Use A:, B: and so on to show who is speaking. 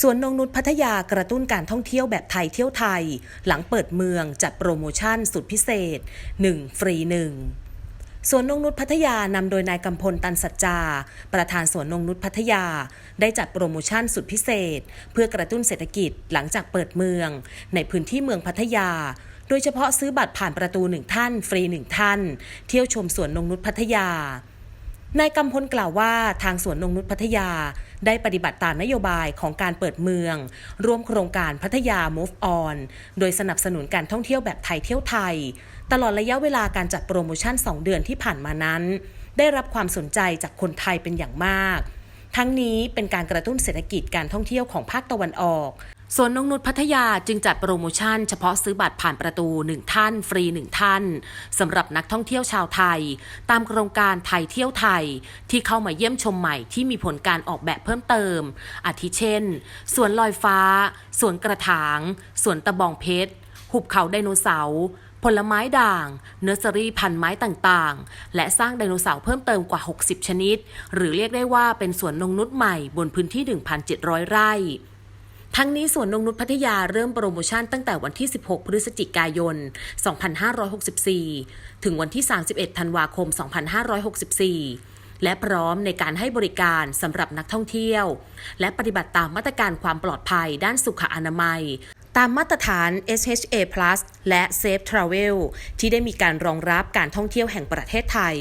A: สวนนงนุชพัทยากระตุ้นการท่องเที่ยวแบบไทยเที่ยวไทย หลังเปิดเมืองจัดโปรโมชั่นสุดพิเศษ 1 ฟรี 1สวนนงนุชพัทยานำโดยนายกำพลตันสัจจา ประธานสวนนงนุชพัทยา ได้จัดโปรโมชั่นสุดพิเศษ เพื่อกระตุ้นเศรษฐกิจหลังจากเปิดเมือง ในพื้นที่เมืองพัทยา โดยเฉพาะซื้อบัตรผ่านประตูหนึ่งท่าน ฟรีหนึ่งท่าน เที่ยวชมสวนนงนุชพัทยา นายกำพลกล่าวว่าทางสวนนงนุชพัทยาได้ปฏิบัติตามนโยบายของการเปิดเมือง ร่วมโครงการพัทยา Move On โดยสนับสนุนการท่องเที่ยวแบบไทยเที่ยวไทย ตลอดระยะเวลาการจัดโปรโมชั่น 2 เดือนที่ผ่านมานั้น ได้รับความสนใจจากคนไทยเป็นอย่างมาก ทั้งนี้เป็นการกระตุ้นเศรษฐกิจการท่องเที่ยวของภาคตะวันออก สวนนงนุชพัทยาจึงจัดโปรโมชั่นเฉพาะซื้อบัตรผ่านประตู 1 ท่าน ฟรี 1 ท่านสำหรับนักท่องเที่ยวชาวไทย ตามโครงการไทยเที่ยวไทย ที่เข้ามาเยี่ยมชมใหม่ที่มีผลการออกแบบเพิ่มเติม อาทิเช่นสวนลอยฟ้าสวนกระถางสวนตะบองเพชร หุบเขาไดโนเสาร์ผลไม้ด่าง เนอร์เซอรี่พันไม้ต่างๆ และสร้างไดโนเสาร์เพิ่มเติมกว่า 60 ชนิด หรือเรียกได้ว่าเป็นสวนนงนุษใหม่บนพื้นที่ 1,700 ไร่ ทั้งนี้สวนนงนุชพัทยาเริ่มโปรโมชั่นตั้งแต่วันที่ 16 พฤศจิกายน 2564 ถึงวันที่ 31 ธันวาคม 2564 และพร้อมในการให้บริการสำหรับนักท่องเที่ยว และปฏิบัติตามมาตรการความปลอดภัยด้านสุขอนามัย ตามมาตรฐาน SHA+ และ Safe Travel ที่ได้มีการรองรับการท่องเที่ยวแห่งประเทศไทย